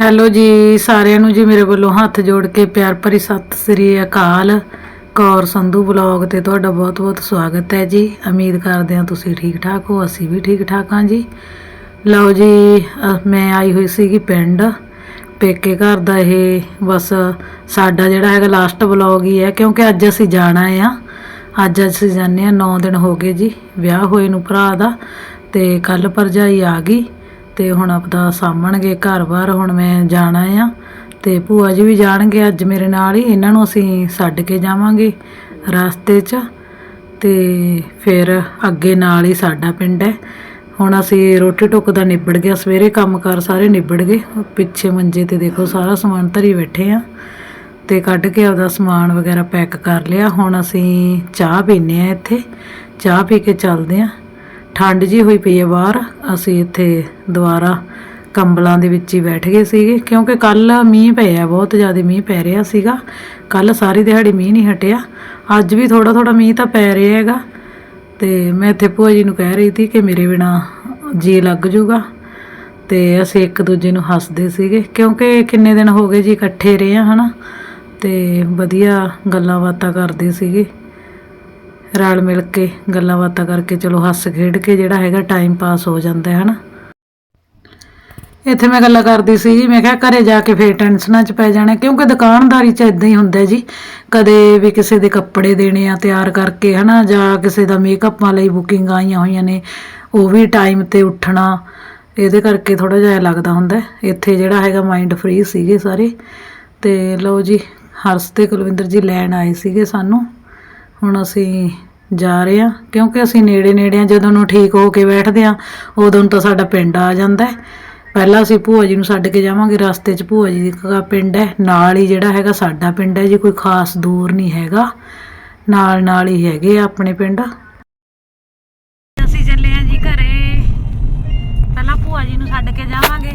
Hello ਜੀ, ਸਾਰਿਆਂ ਨੂੰ ਜੀ ਮੇਰੇ ਵੱਲੋਂ ਹੱਥ ਜੋੜ ਕੇ ਪਿਆਰ ਭਰੀ ਸਤਿ ਸ੍ਰੀ ਅਕਾਲ। ਕੌਰ ਸੰਧੂ ਬਲੌਗ ਤੇ ਤੁਹਾਡਾ ਬਹੁਤ-ਬਹੁਤ ਸਵਾਗਤ ਹੈ ਜੀ। ਉਮੀਦ ਕਰਦੇ ਹਾਂ ਤੁਸੀਂ ਠੀਕ ਠਾਕ ਹੋ, ਅਸੀਂ ਵੀ ਠੀਕ ਠਾਕ ਹਾਂ ਜੀ। ਲਓ ਜੀ ਮੈਂ ਆਈ ਹੋਈ ਸੀਗੀ ਪਿੰਡ। ਪੇਕੇ ਘਰ ਦਾ ਇਹ ਬਸ ਸਾਡਾ ਜਿਹੜਾ ਹੈਗਾ ਲਾਸਟ ਬਲੌਗ ਹੀ ਹੈ, ਕਿਉਂਕਿ ਅੱਜ ਅਸੀਂ ਜਾਣਾ ਆ। ਅੱਜ ਅਸੀਂ ਜਾਂਦੇ ਆ 9 ਦਿਨ ਹੋ ਗਏ ਜੀ ਵਿਆਹ ਹੋਏ ਨੂੰ ਭਰਾ ਦਾ, ਤੇ ਕੱਲ ਭਰਜਾਈ ਆ ਗਈ। ਤੇ ਹੁਣ ਆਪਦਾ ਸਾਂਭਣਗੇ ਘਰ-ਬਾਰ, ਹੁਣ ਮੈਂ ਜਾਣਾ ਆ ਤੇ ਭੂਆ ਜੀ ਵੀ ਜਾਣਗੇ, ਅੱਜ ਮੇਰੇ ਨਾਲ ਹੀ, ਇਹਨਾਂ ਨੂੰ ਅਸੀਂ ਛੱਡ ਕੇ ਜਾਵਾਂਗੇ ਰਸਤੇ 'ਚ ਤੇ ਫਿਰ ਅੱਗੇ ਨਾਲ ਹੀ ਸਾਡਾ ਪਿੰਡ ਹੈ। ਹੁਣ ਅਸੀਂ ਰੋਟੀ ਟੁੱਕ ਦਾ ਨਿਬੜ ਗਿਆ, ਸਵੇਰੇ ਕੰਮਕਾਰ ਸਾਰੇ ਨਿਬੜ ਗਏ, ਪਿੱਛੇ ਮੰਜੇ ਤੇ ਦੇਖੋ ਸਾਰਾ ਸਮਾਨ ਧਰੀ ਬੈਠੇ ਆ ਤੇ ਕੱਢ ਕੇ ਆਪਦਾ ਸਮਾਨ ਵਗੈਰਾ ਪੈਕ ਕਰ ਲਿਆ। ਹੁਣ ਅਸੀਂ ਚਾਹ ਪੀਨੇ ਆ ਇੱਥੇ, ਚਾਹ ਪੀ ਕੇ ਚੱਲਦੇ ਆ। ਠੰਡ ਜੀ ਹੋਈ ਪਈ ਹੈ ਬਾਹਰ। ਅਸੀਂ ਇੱਥੇ ਦੁਬਾਰਾ ਕੰਬਲਾਂ ਦੇ ਵਿੱਚ ਹੀ ਬੈਠ ਗਏ ਸੀਗੇ, ਕਿਉਂਕਿ ਕੱਲ ਮੀਂਹ ਪਿਆ ਬਹੁਤ ਜ਼ਿਆਦਾ ਮੀਂਹ ਪੈ ਰਿਹਾ ਸੀਗਾ। ਕੱਲ ਸਾਰੀ ਦਿਹਾੜੀ ਮੀਂਹ ਨਹੀਂ ਹਟਿਆ। ਅੱਜ ਵੀ ਥੋੜਾ ਥੋੜਾ ਮੀਂਹ ਤਾਂ ਪੈ ਰਿਹਾ ਹੈਗਾ। ਤੇ ਮੈਂ ਇੱਥੇ ਭੂਆ ਜੀ ਨੂੰ ਕਹਿ ਰਹੀ ਸੀ ਕਿ ਮੇਰੇ ਬਿਨਾ ਜੀ ਲੱਗ ਜੂਗਾ। ਤੇ ਅਸੀਂ ਇੱਕ ਦੂਜੇ ਨੂੰ ਹੱਸਦੇ ਸੀਗੇ, ਕਿਉਂਕਿ ਕਿੰਨੇ ਦਿਨ ਹੋ ਗਏ ਜੀ ਇਕੱਠੇ ਰਹੇ ਆ ਹਨਾ। ਤੇ ਵਧੀਆ ਗੱਲਾਂ ਬਾਤਾਂ ਕਰਦੇ ਸੀਗੇ। ਰਲ ਮਿਲ ਕੇ ਗੱਲਾਂ ਬਾਤਾਂ ਕਰਕੇ ਚਲੋ ਹੱਸ ਖੇਡ ਕੇ ਜਿਹੜਾ ਹੈਗਾ ਟਾਈਮ ਪਾਸ ਹੋ ਜਾਂਦਾ ਹੈ, ਹਨਾ? ਇੱਥੇ ਮੈਂ ਗੱਲਾਂ ਕਰਦੀ ਸੀ ਜੀ ਮੈਂ ਕਿਹਾ ਘਰੇ ਜਾ ਕੇ ਫੇਰ ਟੈਨਸ਼ਨਾਂ 'ਚ ਪੈ ਜਾਣਾ, ਕਿਉਂਕਿ ਦੁਕਾਨਦਾਰੀ 'ਚ ਇਦਾਂ ਹੀ ਹੁੰਦਾ ਜੀ। ਕਦੇ ਵੀ ਕਿਸੇ ਦੇ ਕੱਪੜੇ ਦੇਣੇ ਆ ਤਿਆਰ ਕਰਕੇ, ਹਨਾ? ਜਾਂ ਕਿਸੇ ਦਾ ਮੇਕਅਪਾਂ ਲਈ ਬੁਕਿੰਗ ਆਈਆਂ ਹੋਈਆਂ ਨੇ, ਉਹ ਵੀ ਟਾਈਮ ਤੇ ਉੱਠਣਾ, ਇਹਦੇ ਕਰਕੇ ਥੋੜਾ ਜਿਹਾ ਲੱਗਦਾ ਹੁੰਦਾ। ਇੱਥੇ ਜਿਹੜਾ ਹੈਗਾ ਮਾਈਂਡ ਫ੍ਰੀ ਸੀਗੇ ਸਾਰੇ। ਤੇ ਲਓ ਜੀ, ਹਰਸ ਤੇ ਕੁਲਵਿੰਦਰ ਜੀ ਲੈਣ ਆਏ ਸੀਗੇ ਸਾਨੂੰ। ਹੁਣ ਅਸੀਂ ਜਾ ਰਹੇ ਹਾਂ, ਕਿਉਂਕਿ ਅਸੀਂ ਨੇੜੇ ਨੇੜੇ ਆ ਜਦੋਂ ਨੂੰ ਠੀਕ ਹੋ ਕੇ ਬੈਠਦੇ ਆ ਉਦੋਂ ਨੂੰ ਤਾਂ ਸਾਡਾ ਪਿੰਡ ਆ ਜਾਂਦਾ ਹੈ। ਪਹਿਲਾਂ ਅਸੀਂ ਭੂਆ ਜੀ ਨੂੰ ਛੱਡ ਕੇ ਜਾਵਾਂਗੇ, ਰਸਤੇ 'ਚ ਭੂਆ ਜੀ ਦਾ ਪਿੰਡ ਹੈ। ਨਾਲ ਹੀ ਜਿਹੜਾ ਹੈਗਾ ਸਾਡਾ ਪਿੰਡ ਹੈ, ਜੀ ਕੋਈ ਖਾਸ ਦੂਰ ਨਹੀਂ ਹੈਗਾ। ਨਾਲ ਨਾਲ ਹੀ ਹੈਗੇ ਆ ਆਪਣੇ ਪਿੰਡ। ਅਸੀਂ ਚੱਲੇ ਆ ਜੀ ਘਰੇ। ਪਹਿਲਾਂ ਭੂਆ ਜੀ ਨੂੰ ਛੱਡ ਕੇ ਜਾਵਾਂਗੇ।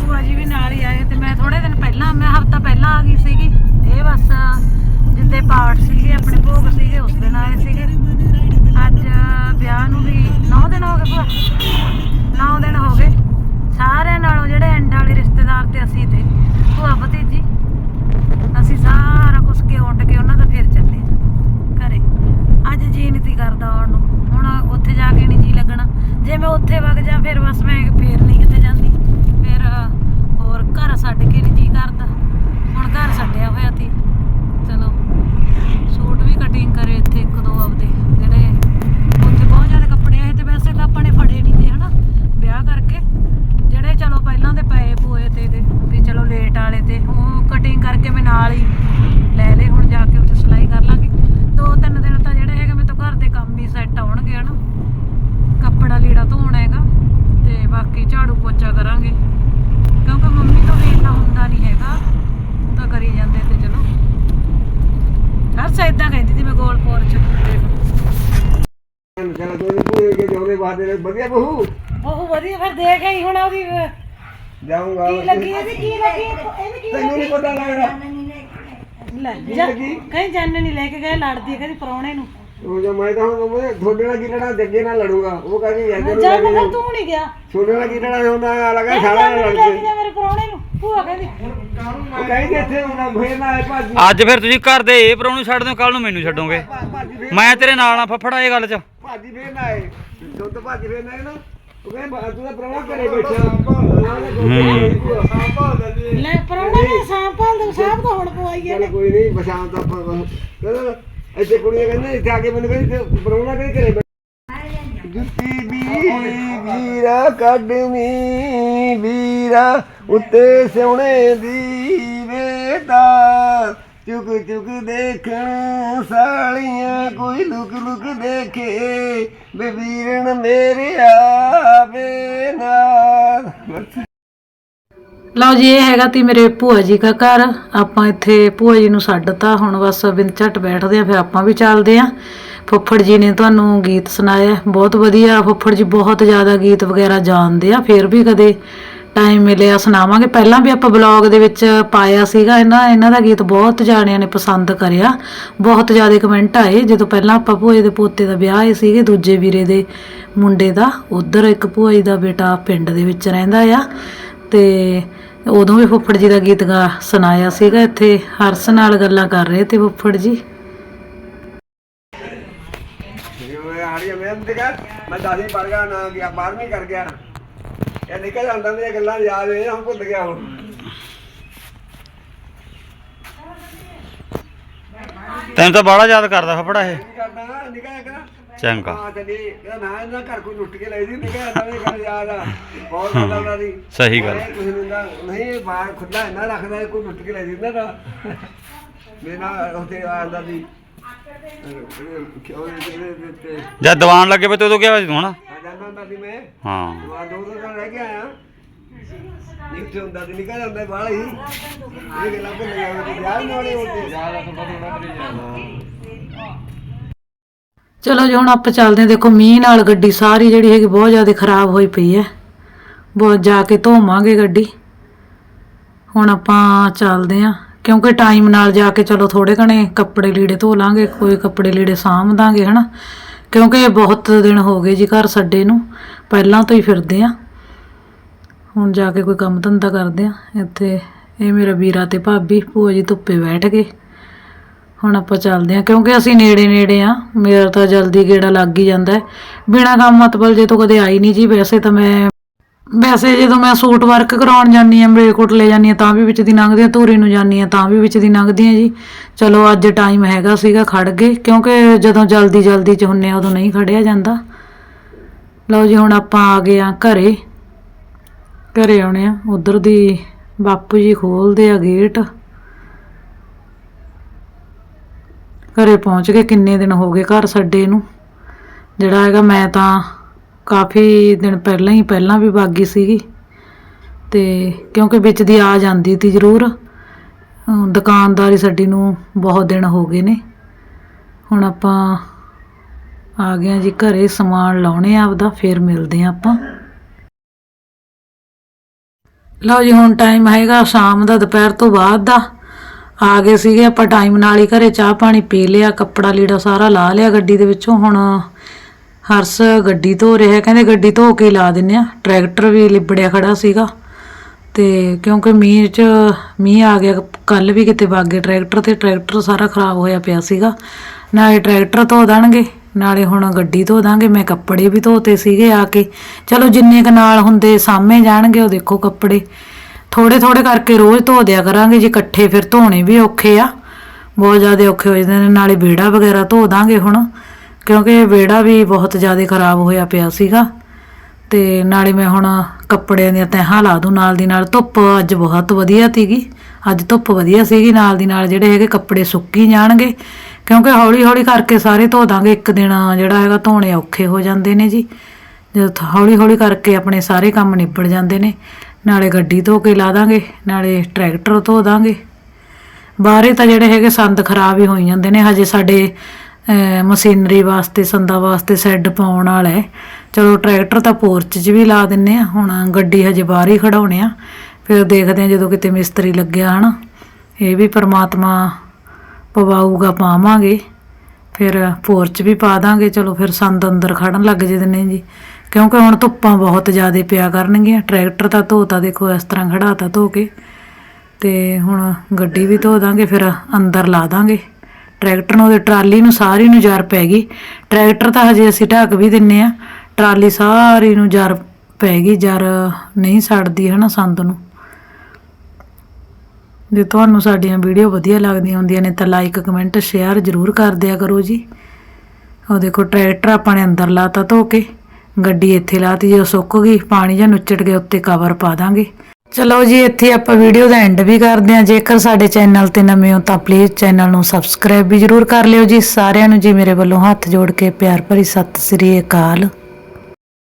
ਭੂਆ ਜੀ ਵੀ ਨਾਲ ਹੀ ਆਏ ਤੇ ਮੈਂ ਥੋੜੇ ਦਿਨ ਪਹਿਲਾਂ, ਮੈਂ ਹਫਤਾ ਪਹਿਲਾਂ ਆ ਗਈ ਸੀਗੀ। ਇਹ ਬਸ ਜਿੱਦੇ ਪਾਠ ਸੀਗੇ ਆਪਣੇ ਭੋਗ ਸੀਗੇ ਉਸ ਦਿਨ ਆਏ ਸੀਗੇ ਅੱਜ ਵਿਆਹ ਨੂੰ ਵੀ 9 ਦਿਨ ਹੋ ਗਏ ਭੂਆ 9 ਦਿਨ ਹੋ ਗਏ ਸਾਰਿਆਂ ਨਾਲੋਂ ਜਿਹੜੇ ਐਂਡ ਵਾਲੇ ਰਿਸ਼ਤੇਦਾਰ ਤੇ ਅਸੀਂ ਤੇ ਭੂਆ ਭਤੀਜੀ ਅਸੀਂ ਸਾਰਾ ਕੁਝ ਕੇ ਉੱਟ ਕੇ ਉਹਨਾਂ ਦਾ ਫਿਰ ਚੱਲੇ ਘਰੇ ਅੱਜ ਜੀ ਨਹੀਂ ਤੀ ਕਰਦਾ ਆਉਣ ਨੂੰ ਹੁਣ ਉੱਥੇ ਜਾ ਕੇ ਨਹੀਂ ਜੀ ਲੱਗਣਾ ਜੇ ਮੈਂ ਉੱਥੇ ਵਗ ਜਾ ਫਿਰ ਬਸ ਮੈਂ ਫੇਰ ਨਹੀਂ ਕਿਤੇ ਜਾਂਦੀ ਫਿਰ ਹੋਰ ਘਰ ਛੱਡ ਕੇ ਨਹੀਂ ਜੀ ਕਰਦਾ ਹੁਣ ਘਰ ਛੱਡਿਆ ਹੋਇਆ ਤੀ ਚਲੋ ਸੂਟ ਵੀ ਕਟਿੰਗ ਕਰੇ ਇੱਥੇ ਇੱਕ ਦੋ ਆਪਦੇ ਜਿਹੜੇ ਉੱਥੇ ਬਹੁਤ ਜ਼ਿਆਦਾ ਕੱਪੜੇ ਆਏ ਤੇ ਵੈਸੇ ਤਾਂ ਆਪਾਂ ਨੇ ਫੜੇ ਨਹੀਂ ਤੇ ਹਨਾ ਵਿਆਹ ਕਰਕੇ ਜਿਹੜੇ ਚਲੋ ਪਹਿਲਾਂ ਦੇ ਪਏ ਪੋਏ ਤੇ ਤੇ ਵੀ ਚਲੋ ਲੇਟ ਵਾਲੇ ਤੇ ਉਹ ਕਟਿੰਗ ਕਰਕੇ ਮੈਂ ਨਾਲ ਹੀ ਲੈ ਲਏ ਹੁਣ ਜਾ ਕੇ ਉੱਥੇ ਸਿਲਾਈ ਕਰ ਲਾਂਗੇ ਦੋ ਤਿੰਨ ਦਿਨ ਤਾਂ ਜਿਹੜੇ ਹੈਗੇ ਮੇਰੇ ਤੋਂ ਘਰ ਦੇ ਕੰਮ ਹੀ ਸੈੱਟ ਆਉਣਗੇ ਹਨਾ ਕੱਪੜਾ ਲੀੜਾ ਧੋਣਾ ਹੈਗਾ ਤੇ ਬਾਕੀ ਝਾੜੂ ਪੋਚਾ ਕਰਾਂਗੇ ਕਿਉਂਕਿ ਮੰਮੀ ਤੋਂ ਵੀ ਇੰਨਾ ਹੁੰਦਾ ਨਹੀਂ ਹੈਗਾ ਉਹ ਤਾਂ ਕਰੀ ਜਾਂਦੇ ਤੇ ਚਲੋ ਹਰ ਸਾਈਦਾਂ ਕਹਿੰਦੀ ਸੀ ਮੈਂ ਗੋਲਪੁਰ ਚ ਚਲ ਦੋਨੇ ਪੂਰੇ ਬਾਅਦ ਦੇ ਵਧੀਆ ਬਹੂ? ਉਹ ਵਧੀਆ ਫਿਰ ਦੇਖ ਆਈ ਹੁਣ ਉਹਦੀ ਜਾਊਂਗਾ। ਕੀ ਲੱਗੀ ਇਹਦੀ ਕੀ ਲੱਗੀ ਇਹਦੀ? ਕੀ ਤੈਨੂੰ ਨਹੀਂ ਪਤਾ ਲੱਗਦਾ। ਲੈ ਜਾ ਕਹੀਂ ਜਾਣ ਨਹੀਂ ਲੈ ਕੇ ਗਏ ਲੜਦੀ ਹੈ ਕਹਿੰਦੀ ਪਰੌਣੇ ਨੂੰ। ਉਹ ਜੋ ਮੈਂ ਤਾਂ ਹੁਣ ਮੈਂ ਤੁਹਾਡੇ ਨਾਲ ਕੀ ਲੜਾ ਜੱਗੇ ਨਾਲ ਲੜੂਗਾ। ਉਹ ਕਹਿੰਦੀ ਜਾਂਦੇ ਨੂੰ ਜਾ ਫਿਰ ਤੂੰ ਨਹੀਂ ਗਿਆ। ਤੁਹਾਡੇ ਨਾਲ ਕੀ ਲੜਾ ਹੁੰਦਾ ਲਗਾ ਜਾਣ ਨਾਲ ਨਹੀਂ ਲੈ ਕੇ ਲੜਦੇ ਜਾ ਮੇਰੇ ਪਰੌਣੇ ਨੂੰ। ਭੂਆ ਕਹਿੰਦੀ। ਉਹ ਕਹਿੰਦੀ ਇੱਥੇ ਹੁੰਦਾ ਫੇਰ ਨਾ ਆਏ ਭਾਜੀ। ਅੱਜ ਫਿਰ ਤੁਸੀਂ ਘਰ ਦੇ ਇਹ ਪਰੋਂ ਨੂੰ ਛੱਡ ਦਿਓ ਕੱਲ ਨੂੰ ਮੈਨੂੰ ਛੱਡੋਗੇ। ਭਾਜੀ ਫੇਰ ਮੈਂ ਤੇਰੇ ਨਾਲ ਆ ਫਫੜਾ ਇਹ ਗੱਲ 'ਚ। ਭਾਜੀ ਫੇਰ ਨਾ ਆਏ। ਜਦੋਂ ਤੋਂ ਭਾਜੀ ਫੇਰ ਨਾ ਆਏ ਨਾ। ਉਹ ਕਹਿੰਦੇ ਤੂੰ ਤਾਂ ਪ੍ਰਣਾ ਘਰੇ ਬੈਠਾ। ਲੈ ਪਰੌਣੇ ਨੇ ਸਾਂਭਾਲ ਦੋ ਸਾਂਭ ਤਾਂ ਹੁਣ ਪਵਾਈ ਹੈ ਚੱਲ ਕੋਈ ਨਹੀਂ ਬਸ਼ਾਮ ਤਾਂ ਆਪਾਂ ਕਹਿੰਦਾ ਇੱਥੇ ਕੁੜੀਆਂ ਕਹਿੰਦੇ ਇੱਥੇ ਆ ਕੇ ਮੈਨੂੰ ਕਹਿੰਦੀ ਪਰੋਣਾ ਕਹਿੰਦੇ ਘਰੇ ਜੁੱਤੀ ਵੀ ਵੀਰਾ ਕੱਢਵੀਂ ਵੀਰਾ ਉੱਤੇ ਸੋਹਣੇ ਦੀ ਵੇਦਾ। ਚੁੱਕ ਚੁੱਕ ਦੇਖਣ ਸਾਲੀਆਂ, ਕੋਈ ਲੁਕ ਲੁਕ ਦੇਖੇ ਵੇ ਮੇਰੇ ਆਵੇ ਨਾ ਲਓ ਜੀ, ਇਹ ਹੈਗਾ ਤੀ ਮੇਰੇ ਭੂਆ ਜੀ ਦਾ ਘਰ। ਆਪਾਂ ਇੱਥੇ ਭੂਆ ਜੀ ਨੂੰ ਛੱਡਤਾ। ਹੁਣ ਬਸ ਬਿੰਦ ਝੱਟ ਬੈਠਦੇ ਆ, ਫਿਰ ਆਪਾਂ ਵੀ ਚੱਲਦੇ ਆ। ਫੁੱਫੜ ਜੀ ਨੇ ਤੁਹਾਨੂੰ ਗੀਤ ਸੁਣਾਇਆ। ਬਹੁਤ ਵਧੀਆ, ਫੁੱਫੜ ਜੀ ਬਹੁਤ ਜ਼ਿਆਦਾ ਗੀਤ ਵਗੈਰਾ ਜਾਣਦੇ ਆ। ਫਿਰ ਵੀ ਕਦੇ ਟਾਈਮ ਮਿਲਿਆ, ਸੁਣਾਵਾਂਗੇ। ਪਹਿਲਾਂ ਵੀ ਆਪਾਂ ਬਲੌਗ ਦੇ ਵਿੱਚ ਪਾਇਆ ਸੀਗਾ, ਇਹਨਾਂ ਇਹਨਾਂ ਦਾ ਗੀਤ ਬਹੁਤ ਜਾਣਿਆਂ ਨੇ ਪਸੰਦ ਕਰਿਆ। ਬਹੁਤ ਜ਼ਿਆਦਾ ਕਮੈਂਟ ਆਏ। ਜਦੋਂ ਪਹਿਲਾਂ ਆਪਾਂ ਭੂਏ ਦੇ ਪੋਤੇ ਦਾ ਵਿਆਹ ਹੈ ਸੀਗੇ, ਦੂਜੇ ਵੀਰੇ ਦੇ ਮੁੰਡੇ ਦਾ, ਉਧਰ ਇੱਕ ਭੂਆ ਜੀ ਦਾ ਬੇਟਾ ਪਿੰਡ ਦੇ ਵਿੱਚ ਰਹਿੰਦਾ ਆ। ਤੇ ਉਦੋਂ ਵੀ ਫੁੱਫੜ ਜੀ ਦਾ ਗੀਤ ਗਾ ਸੁਣਾਇਆ ਸੀਗਾ ਇੱਥੇ ਹਰਸ ਨਾਲ ਗੱਲਾਂ ਕਰ ਰਹੇ ਤੇ ਫੁੱਫੜ ਜੀ। ਮੈਂ ਪੜ ਗਿਆ ਨਾ ਗਿਆ 12ਵੀਂ ਕਰ ਗਿਆ। ਇਹ ਨਿਕਲ ਜਾਂਦਾ ਮੇਰੀਆਂ ਗੱਲਾਂ ਯਾਦ ਹੁਣ ਭੁੱਲ ਗਿਆ ਹੁਣ। ਤੈਨੂੰ ਤਾਂ ਬਾਹਲਾ ਯਾਦ ਕਰਦਾ ਫਫੜਾ ਇਹ। ਕਰਦਾ ਨਾ ਨਿਕਲ ਕਰਾ ਚੰਗਾ। ਹਾਂ ਤੇ ਨਹੀਂ ਇਹਦਾ ਨਾ ਇਹਨਾਂ ਘਰ ਕੋਈ ਲੁੱਟ ਕੇ ਲੈ ਜੀ ਨਿਕਲ ਜਾਂਦਾ ਮੇਰੇ ਗੱਲ ਯਾਦ ਆ। ਬਹੁਤ ਗੱਲਾਂ ਦਾ ਦੀ। ਸਹੀ ਗੱਲ। ਕੁਝ ਨਹੀਂ ਦਾ ਨਹੀਂ ਬਾਹਰ ਖੁੱਲਾ ਇੰਨਾ ਰੱਖਦਾ ਕੋਈ ਲੁੱਟ ਕੇ ਲੈ ਜਿੰਦਾ ਦਾ। ਮੇਰਾ ਉੱਥੇ ਆਂਦਾ ਦੀ ਕਿਉਂ ਇਹਦੇ ਤੇ ਜਦ ਦੀਵਾਨ ਲੱਗੇ ਪਏ ਤੇ ਉਦੋਂ ਕਿਹਾ ਹੋਇਆ ਸੀ ਤੂੰ ਹਨਾ? ਆ ਜਾਂਦਾ ਹੁੰਦਾ ਸੀ ਮੈਂ। ਹਾਂ। ਦਵਾ ਦੋ ਦੋ ਦਿਨ ਰਹਿ ਕੇ ਆਇਆ। ਨਿਕਲ ਹੁੰਦਾ ਤੇ ਨਿਕਲ ਜਾਂਦਾ ਬਾਹਲਾ ਹੀ। ਇਹ ਗੱਲਾਂ ਭੁੱਲ ਗਿਆ ਤੇ ਯਾਦ ਨਾ ਹੋਣੇ ਹੁੰਦੇ ਯਾਦ ਥੋੜਾ ਥੋੜਾ ਚਲੋ ਜੀ, ਹੁਣ ਆਪਾਂ ਚੱਲਦੇ ਹਾਂ। ਦੇਖੋ, ਮੀਂਹ ਨਾਲ ਗੱਡੀ ਸਾਰੀ ਜਿਹੜੀ ਹੈਗੀ ਬਹੁਤ ਜ਼ਿਆਦਾ ਖਰਾਬ ਹੋਈ ਪਈ ਹੈ। ਬਹੁਤ ਜਾ ਕੇ ਧੋਵਾਂਗੇ ਗੱਡੀ। ਹੁਣ ਆਪਾਂ ਚੱਲਦੇ ਹਾਂ। ਕਿਉਂਕਿ ਟਾਈਮ ਨਾਲ ਜਾ ਕੇ ਚਲੋ ਥੋੜੇ ਘਣੇ ਕੱਪੜੇ ਲੀੜੇ ਧੋ ਲਾਂਗੇ, ਕੋਈ ਕੱਪੜੇ ਲੀੜੇ ਸਾਂਭ ਦਾਂਗੇ, ਹਨਾ? ਕਿਉਂਕਿ ਇਹ ਬਹੁਤ ਦਿਨ ਹੋ ਗਏ ਜੀ ਘਰ ਛੱਡੇ ਨੂੰ। ਪਹਿਲਾਂ ਤੋਂ ਹੀ ਫਿਰਦੇ ਆ ਹੁਣ ਜਾ ਕੇ ਕੋਈ ਕੰਮ ਧੰਦਾ ਕਰਦੇ ਆ ਇੱਥੇ ਇਹ ਮੇਰਾ ਵੀਰਾ ਤੇ ਭਾਬੀ, ਭੂਆ ਜੀ ਧੁੱਪੇ ਬੈਠ ਗਏ। ਹੁਣ ਆਪਾਂ ਚੱਲਦੇ ਹਾਂ, ਕਿਉਂਕਿ ਅਸੀਂ ਨੇੜੇ ਨੇੜੇ ਆ ਮੇਰਾ ਤਾਂ ਜਲਦੀ ਗੇੜਾ ਲੱਗ ਹੀ ਜਾਂਦਾ ਹੈ। ਬਿਨਾ ਕੰਮ ਮਤਲਬ ਜੇ ਤੋਂ ਕਦੇ ਆਈ ਨਹੀਂ ਜੀ, ਵੈਸੇ ਤਾਂ ਮੈਂ, ਵੈਸੇ ਜਦੋਂ ਮੈਂ ਸੂਟ ਵਰਕ ਕਰਾਉਣ ਜਾਂਦੀ ਆ ਮਰੇਕੋਟ ਲੈ ਜਾਂਦੀ ਆ ਤਾਂ ਵੀ ਵਿੱਚ ਦੀ ਲੰਘਦੀ ਆ ਧੂਰੀ ਨੂੰ ਜਾਂਦੀ ਆ ਤਾਂ ਵੀ ਵਿੱਚ ਦੀ ਲੰਘਦੀ ਆ ਜੀ। ਚਲੋ ਅੱਜ ਟਾਈਮ ਹੈਗਾ ਸੀਗਾ ਖੜ ਗਏ, ਕਿਉਂਕਿ ਜਦੋਂ ਜਲਦੀ ਜਲਦੀ ਚ ਹੁੰਨੇ ਆ, ਉਦੋਂ ਨਹੀਂ ਖੜਿਆ ਜਾਂਦਾ। ਲਓ ਜੀ, ਹੁਣ ਆਪਾਂ ਆ ਗਏ ਆ ਘਰੇ। ਘਰੇ ਆਉਣੇ ਆ, ਉਧਰ ਦੀ ਬਾਪੂ ਜੀ ਖੋਲਦੇ ਆ ਗੇਟ। ਘਰੇ ਪਹੁੰਚ ਕੇ ਕਿੰਨੇ ਦਿਨ ਹੋ ਗਏ ਘਰ ਛੱਡੇ ਨੂੰ। ਜਿਹੜਾ ਹੈਗਾ ਮੈਂ ਤਾਂ ਕਾਫੀ ਦਿਨ ਪਹਿਲਾਂ ਹੀ, ਪਹਿਲਾਂ ਵੀ ਬਾਗੀ ਸੀਗੀ। ਤੇ ਕਿਉਂਕਿ ਵਿੱਚ ਦੀ ਆ ਜਾਂਦੀ ਤੀ ਜ਼ਰੂਰ। ਦੁਕਾਨਦਾਰੀ ਸਾਡੀ ਨੂੰ ਬਹੁਤ ਦਿਨ ਹੋ ਗਏ ਨੇ। ਹੁਣ ਆਪਾਂ ਆ ਗਏ ਆ ਜੀ ਘਰੇ, ਸਮਾਨ ਲਾਉਣੇ ਆ ਆਪਦਾ, ਫੇਰ ਮਿਲਦੇ ਆ ਆਪਾਂ। ਲਓ ਜੀ, ਹੁਣ ਟਾਈਮ ਹੈਗਾ ਸ਼ਾਮ ਦਾ, ਦੁਪਹਿਰ ਤੋਂ ਬਾਅਦ ਦਾ। ਆ ਗਏ ਸੀਗੇ, ਆਪਾਂ ਟਾਈਮ ਨਾਲ ਹੀ ਘਰੇ ਚਾਹ ਪਾਣੀ ਪੀ ਲਿਆ, ਕੱਪੜਾ ਲੀੜਾ ਸਾਰਾ ਲਾ ਲਿਆ ਗੱਡੀ ਦੇ ਵਿੱਚੋਂ। ਹੁਣ ਹਰਸ ਗੱਡੀ ਧੋ ਰਿਹਾ, ਕਹਿੰਦੇ ਗੱਡੀ ਧੋ ਕੇ ਹੀ ਲਾ ਦਿੰਨੇ ਆ। ਟਰੈਕਟਰ ਵੀ ਲਿਬੜਿਆ ਖੜਾ ਸੀਗਾ। ਤੇ ਕਿਉਂਕਿ ਮੀਂਹ 'ਚ ਮੀਂਹ ਆ ਗਿਆ ਕੱਲ ਵੀ ਕਿਤੇ ਵਾਗੇ ਟਰੈਕਟਰ ਤੇ, ਟਰੈਕਟਰ ਸਾਰਾ ਖਰਾਬ ਹੋਇਆ ਪਿਆ ਸੀਗਾ। ਨਾਲੇ ਟਰੈਕਟਰ ਧੋ ਦੇਣਗੇ, ਨਾਲੇ ਹੁਣ ਗੱਡੀ ਧੋ ਦਾਂਗੇ, ਮੈਂ ਕੱਪੜੇ ਵੀ ਧੋਤੇ ਸੀਗੇ ਆ ਕੇ। ਚਲੋ ਜਿੰਨੇ ਕ ਨਾਲ ਹੁੰਦੇ ਸਾਹਮਣੇ ਜਾਣਗੇ, ਉਹ ਦੇਖੋ ਕੱਪੜੇ। ਥੋੜੇ ਥੋੜੇ ਕਰਕੇ ਰੋਜ਼ ਧੋ ਦਿਆ ਕਰਾਂਗੇ, ਜੇ ਇਕੱਠੇ ਫਿਰ ਧੋਣੇ ਵੀ ਔਖੇ ਆ। ਬਹੁਤ ਜ਼ਿਆਦਾ ਔਖੇ ਹੋ ਜਾਂਦੇ ਨੇ, ਨਾਲੇ ਵਿਹੜਾ ਵਗੈਰਾ ਧੋ ਦਾਂਗੇ ਹੁਣ, ਕਿਉਂਕਿ ਵਿਹੜਾ ਵੀ ਬਹੁਤ ਜ਼ਿਆਦਾ ਖਰਾਬ ਹੋਇਆ ਪਿਆ ਸੀਗਾ। ਤੇ ਨਾਲੇ ਮੈਂ ਹੁਣ ਕੱਪੜਿਆਂ ਦੀਆਂ ਤਹਾਂ ਲਾ ਦੂੰ ਨਾਲ ਦੀ ਨਾਲ, ਧੁੱਪ ਅੱਜ ਬਹੁਤ ਵਧੀਆ ਸੀਗੀ। ਅੱਜ ਧੁੱਪ ਵਧੀਆ ਸੀਗੀ, ਨਾਲ ਦੀ ਨਾਲ ਜਿਹੜੇ ਹੈਗੇ ਕੱਪੜੇ ਸੁੱਕੀ ਜਾਣਗੇ, ਕਿਉਂਕਿ ਹੌਲੀ ਹੌਲੀ ਕਰਕੇ ਸਾਰੇ ਧੋ ਦਾਂਗੇ, ਇੱਕ ਦਿਨ ਜਿਹੜਾ ਹੈਗਾ ਧੋਣੇ ਔਖੇ ਹੋ ਜਾਂਦੇ ਨੇ ਜੀ। ਜਦੋਂ ਹੌਲੀ ਹੌਲੀ ਕਰਕੇ ਆਪਣੇ ਸਾਰੇ ਕੰਮ ਨਿਬੜ ਜਾਂਦੇ ਨੇ। ਨਾਲੇ ਗੱਡੀ ਧੋ ਕੇ ਲਾ ਦਾਂਗੇ, ਨਾਲੇ ਟਰੈਕਟਰ ਧੋ ਦਾਂਗੇ। ਬਾਹਰੇ ਤਾਂ ਜਿਹੜੇ ਹੈਗੇ ਸੰਦ ਖਰਾਬ ਹੀ ਹੋਈ ਜਾਂਦੇ ਨੇ, ਹਜੇ ਸਾਡੇ ਮਸ਼ੀਨਰੀ ਵਾਸਤੇ, ਸੰਦਾਂ ਵਾਸਤੇ ਸੈੱਡ ਪਾਉਣ ਵਾਲਾ ਹੈ। ਚਲੋ ਟਰੈਕਟਰ ਤਾਂ ਪੋਰਚ 'ਚ ਵੀ ਲਾ ਦਿੰਨੇ ਆ, ਹੁਣ ਗੱਡੀ ਹਜੇ ਬਾਹਰ ਹੀ ਖੜਾਉਣੇ ਆ। ਫਿਰ ਦੇਖਦੇ ਆ ਜਦੋਂ ਕਿਤੇ ਮਿਸਤਰੀ ਲੱਗਿਆ ਹਨਾ, ਇਹ ਵੀ ਪਰਮਾਤਮਾ ਪਵਾਊਗਾ ਪਾਵਾਂਗੇ। ਫਿਰ ਪੋਰਚ ਵੀ ਪਾ ਦਾਂਗੇ, ਚਲੋ ਫਿਰ ਸੰਦ ਅੰਦਰ ਖੜਨ ਲੱਗ ਜਾਂਦੇ ਨੇ ਜੀ। ਕਿਉਂਕਿ ਹੁਣ ਧੁੱਪਾਂ ਬਹੁਤ ਜ਼ਿਆਦਾ ਪਿਆ ਕਰਨਗੀਆਂ। ਟਰੈਕਟਰ ਤਾਂ ਧੋਤਾ ਦੇਖੋ, ਇਸ ਤਰ੍ਹਾਂ ਖੜਾਤਾ ਧੋ ਕੇ। ਤੇ ਹੁਣ ਗੱਡੀ ਵੀ ਧੋ ਦਾਂਗੇ, ਫਿਰ ਅੰਦਰ ਲਾ ਦਾਂਗੇ। ਟਰੈਕਟਰ ਨੂੰ ਉਹਦੇ ਟਰਾਲੀ ਨੂੰ ਸਾਰੀ ਨੂੰ ਜਰ ਪੈ ਗਈ। ਟਰੈਕਟਰ ਤਾਂ ਹਜੇ ਅਸੀਂ ਢੱਕ ਵੀ ਦਿੰਨੇ ਆ। ਟਰਾਲੀ ਸਾਰੀ ਨੂੰ ਜਰ ਪੈ ਗਈ, ਜਰ ਨਹੀਂ ਸੜਦੀ ਹਨਾ ਸੰਦ ਨੂੰ। ਜੇ ਤੁਹਾਨੂੰ ਸਾਡੀਆਂ ਵੀਡੀਓ ਵਧੀਆ ਲੱਗਦੀਆਂ ਹੁੰਦੀਆਂ ਨੇ ਤਾਂ ਲਾਈਕ ਕਮੈਂਟ ਸ਼ੇਅਰ ਜ਼ਰੂਰ ਕਰ ਦਿਆ ਕਰੋ ਜੀ। ਉਹ ਦੇਖੋ, ਟਰੈਕਟਰ ਆਪਾਂ ਨੇ ਅੰਦਰ ਲਾਤਾ ਧੋ ਕੇ। ਗੱਡੀ ਇੱਥੇ ਲਾਤੀ ਜਦੋਂ ਸੁੱਕ ਗਈ, ਪਾਣੀ ਜਾਂ ਨੁੱਚੜ ਗਿਆ ਉੱਤੇ ਕਵਰ ਪਾ ਦਾਂਗੇ। ਚਲੋ ਜੀ, ਇੱਥੇ ਆਪਾਂ ਵੀਡੀਓ ਦਾ ਐਂਡ ਵੀ ਕਰਦੇ ਹਾਂ। ਜੇਕਰ ਸਾਡੇ ਚੈਨਲ ਤੇ ਨਵੇਂ ਹੋ ਤਾਂ ਪਲੀਜ਼ ਚੈਨਲ ਨੂੰ ਸਬਸਕ੍ਰਾਈਬ ਵੀ ਜ਼ਰੂਰ ਕਰ ਲਿਓ ਜੀ। ਸਾਰਿਆਂ ਨੂੰ ਜੀ ਮੇਰੇ ਵੱਲੋਂ ਹੱਥ ਜੋੜ ਕੇ ਪਿਆਰ ਭਰੀ ਸਤਿ ਸ੍ਰੀ ਅਕਾਲ।